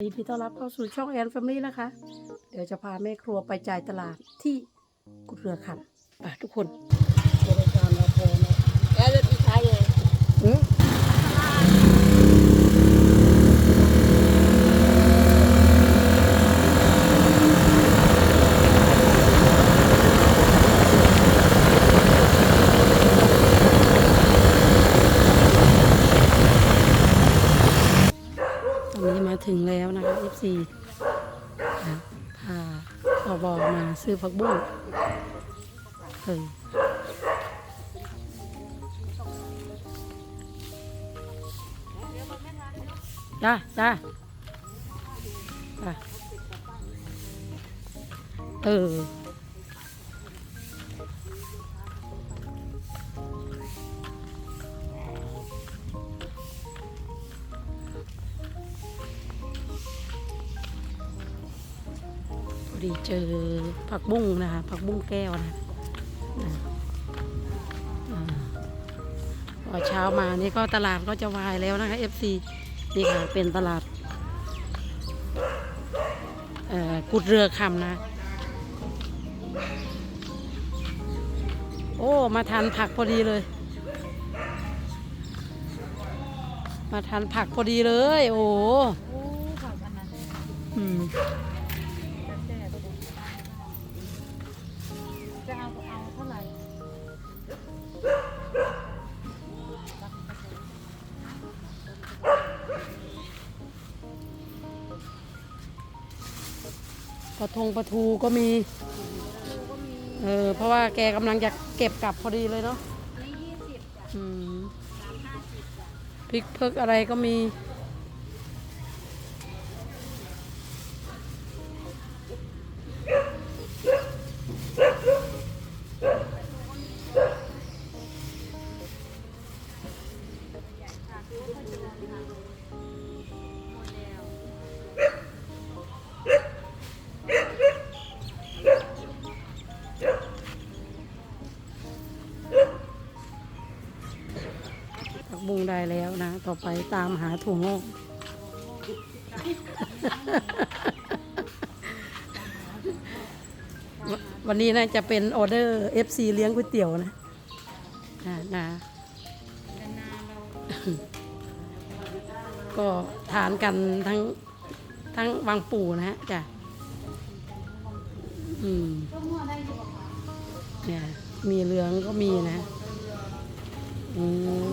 ยินดีต้อนรับเข้าสู่ช่องแอนแฟมิลี่นะคะ เดี๋ยวจะพาแม่ครัวไปจ่ายตลาดที่กุดเรือขันไปทุกคนบริการเราพอนะ แล้วจะใช้เลย อืมตอนนี้มาถึงแล้วนะคะ FC อะพา สบมาซื้อผักบุ้งเออจ้าจ้าจ้าเออ ดีเจอผักบุ้งนะคะผักบุ้งแก้วนะนะอ่าพอเช้ามานี่ก็ตลาดก็จะวายแล้วนะคะ FC นี่ค่ะเป็นตลาดเอ่อกุดเรือคำนะ โอ้ มาทานผักพอดีเลย มาทานผักพอดีเลย โอ้โอ้ผักอันนั้นอืม ปลาทงปลาทูก็มี เออ เพราะว่าแกกำลังจะเก็บกลับพอดีเลยเนาะ นี่ยี่สิบจ้ะอืม สามห้าสิบจ้ะพริกเพิกอะไรก็มี ต่อไปตามหาถั่วงอกวันนี้น่าจะเป็นออเดอร์ FC เลี้ยงก๋วยเตี๋ยวนะนะนะนานก็ทานกันทั้งทั้งวังปู่นะฮะจ้ะอืมเนี่ยมีเหลืองก็มีนะอืม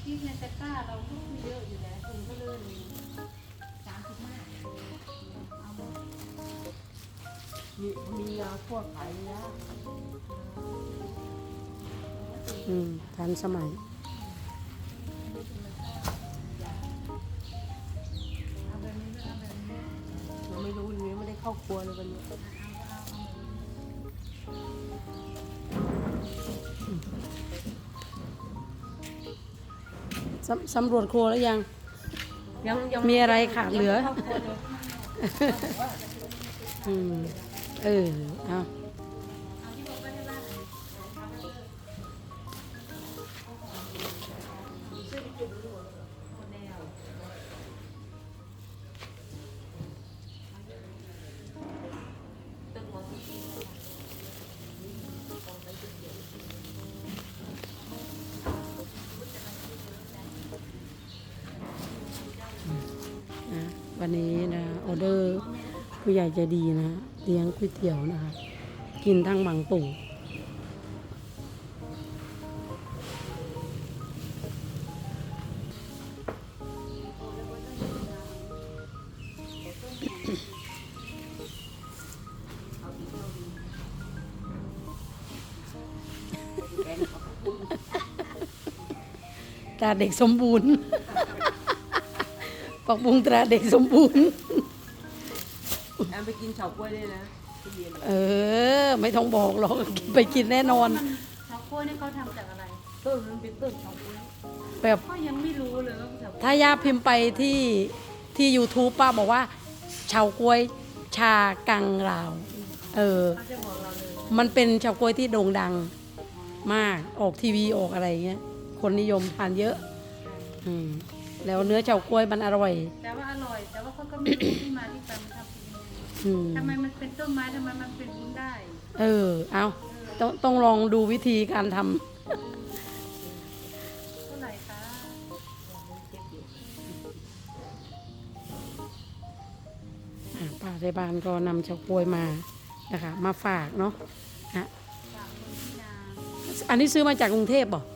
ที่ในตะกร้าเราก็มีเยอะอยู่แล้วคุณก็เลยสามสิบห้าเอาหมดมีมียาพวกขายยา อืมทันสมัย เลยไม่ได้เข้าครัวเลยวันนี้สำสำรวจครัวแล้วยัง ยังยังมีอะไรขาดเหลือเข้าครัวเลยอืม เออ เอา วันนี้นะออเดอร์ผู้ใหญ่ใจดีนะเลี้ยงก๋วยเตี๋ยวนะคะ กินทั้งบางปู่ตาเด็กสมบูรณ์ ปักบุงตราเด็กสมบูรณ์ แอมไปกินเฉาก๊วยได้นะที่เย็นเออ ไม่ต้องบอกหรอกไปกินแน่นอน เฉาก้วยนี่เขาทำจากอะไรต้นมันเป็นต้นเฉาก๊วยแบบก็ยังไม่รู้เลยว่าเฉาถ้าย่าพิมพ์ไปที่ที่ YouTube ป้าบอกว่าเฉาก๊วยชากังลาว เออ เขาจะบอกเราเลยมันเป็นเฉาก๊วยที่โด่งดังมากออกทีวีออกอะไรเงี้ย คนนิยมทานเยอะ อืม แล้วเนื้อเฉาก๊วยมันอร่อย แต่ว่าอร่อย แต่ว่าเขาก็ไม่รู้ที่มาที่ไปมันทำเป็นยังไงอืม ทำไมมันเป็นต้นไม้ทำไมมันเป็นวุ้นได้ เออ เอาต้องต้องลองดูวิธีการทำ เท่าไหร่คะอะป้าในบ้านก็นำเฉาก๊วยมานะคะ มาฝากเนาะฮะฝากคนที่นาอันนี้ซื้อมาจากกรุงเทพบ่เฉาก๊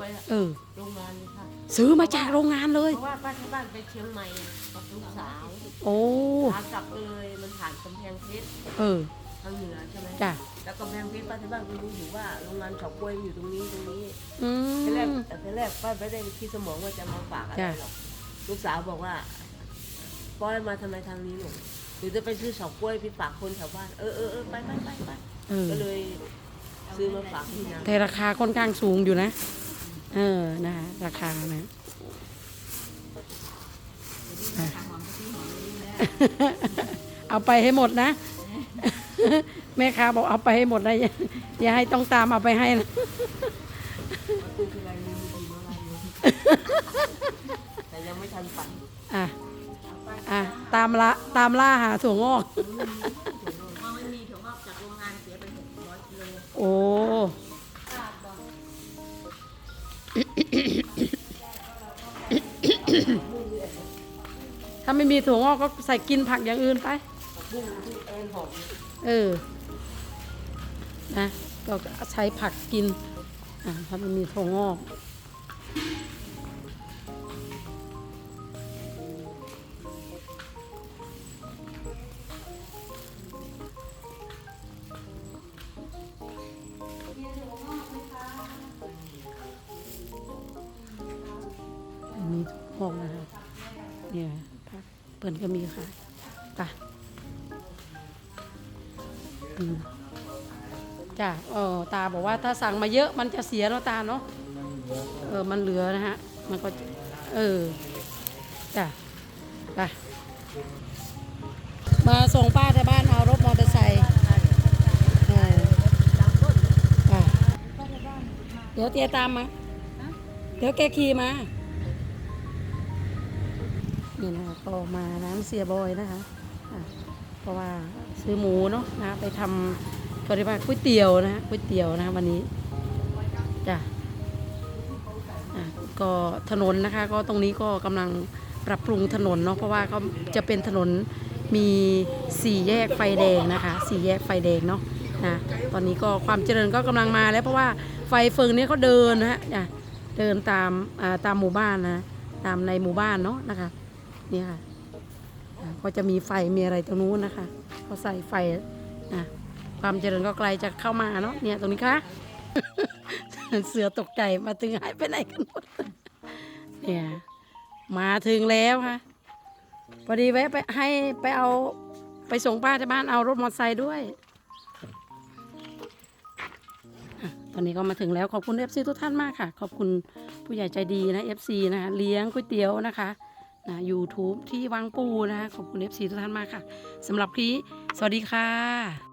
วยอะเออ โรงงานเลยค่ะซื้อมาจากโรงงานเลย เพราะว่าป้าที่บ้านไปเชียงใหม่กับลูกสาวโอ้ขากลับเลยมันผ่านกำแพงเพชรเออทางเหนือใช่ไหมจ้ะแล้วกำแพงเพชรป้าที่บ้านก็รู้อยู่ว่าโรงงานเฉาก๊วยอยู่ตรงนี้ตรงนี้อืทีแรกม แต่ทีแรกป้าไม่ได้คิดสมองว่าจะมาฝากอะไรจ้ะ หรอกลูกสาวบอกว่าป้อยมาทำไมทางนี้หนูหรือจะไปซื้อเฉาก๊วยไปฝากคนแถวบ้านเออเออเออไปไปไปไปเออก็เลยซื้อมาฝากที่นาแต่ราคาค่อนข้างสูงอยู่นะ เออนะคะราคานะอะเอาไปให้หมดนะ แม่ค้าบอกเอาไปให้หมดนะอย่าอย่าให้ต้องตามเอาไปให้นะคือทีไรมีมีเมื่อไรอยู่แต่ยังไม่ทันฝันอะอะตามละตามล่าหาถั่วงอกเพราะไม่มีถั่วงอกจากโรงงานเสียไปหกร้อ ถ้าไม่มีถั่วงอกก็ใส่กินผักอย่างอื่นไปเออนะก็ใช้ผักกินอ่าถ้าไมันมีถั่วงอกอันนี้ถั่วงอกนะครับเนี่ย เปิ่นก็มีค่ะไปจ้ะเออตาบอกว่าถ้าสั่งมาเยอะมันจะเสียเนาะตาเนาะเออมันเหลือนะฮะ มันก็เออจ้ะไปมาส่งป้าที่บ้านเอารถมอเตอร์ไซค์ไปเดี๋ยวเตียตามมา เดี๋ยวแกขี่มา นี่นะคะก็มาร้าเสียบอยนะคะเพราะว่าซื้อหมูเนาะนะไปทำก็เรียกว่าก๋วยเตี๋ยวนะก๋วยเตี๋ยวนะวันนี้จ้ะอะก็ถนนนะคะก็ตรงนี้ก็กำลังปรับปรุงถนนเนาะเพราะว่าก็จะเป็นถนนมีสี่แยกไฟแดงนะคะสี่แยกไฟแดงเนาะนะตอนนี้ก็ความเจริญก็กำลังมาแล้วเพราะว่าไฟเฟิงเนี่ยเขาเดินนะฮะอะเดินตามอ่าตามหมู่บ้านนะตามในหมู่บ้านเนาะนะคะ นี่ค่ะอ่าก็จะมีไฟมีอะไรตรงนู้นนะคะเขาใส่ไฟนะความเจริญก็ไกลจะเข้ามาเนาะเนี่ยตรงนี้ค่ะ เสือตกใจมาถึงหายไปไหนกันหมดเนี่ยมาถึงแล้วค่ะพอดีแวะไปให้ไปเอาไปส่งป้าที่บ้านเอารถมอเตอร์ไซค์ด้วยตอนนี้ก็มาถึงแล้วขอบคุณ FC ทุกท่านมากค่ะ ขอบคุณผู้ใหญ่ใจดีนะ FC นะคะเลี้ยงก๋วยเตี๋ยวนะคะ นะ YouTube ที่วังปูนะคะขอบคุณ FC ทุกท่านมากค่ะสำหรับคลิปสวัสดีค่ะ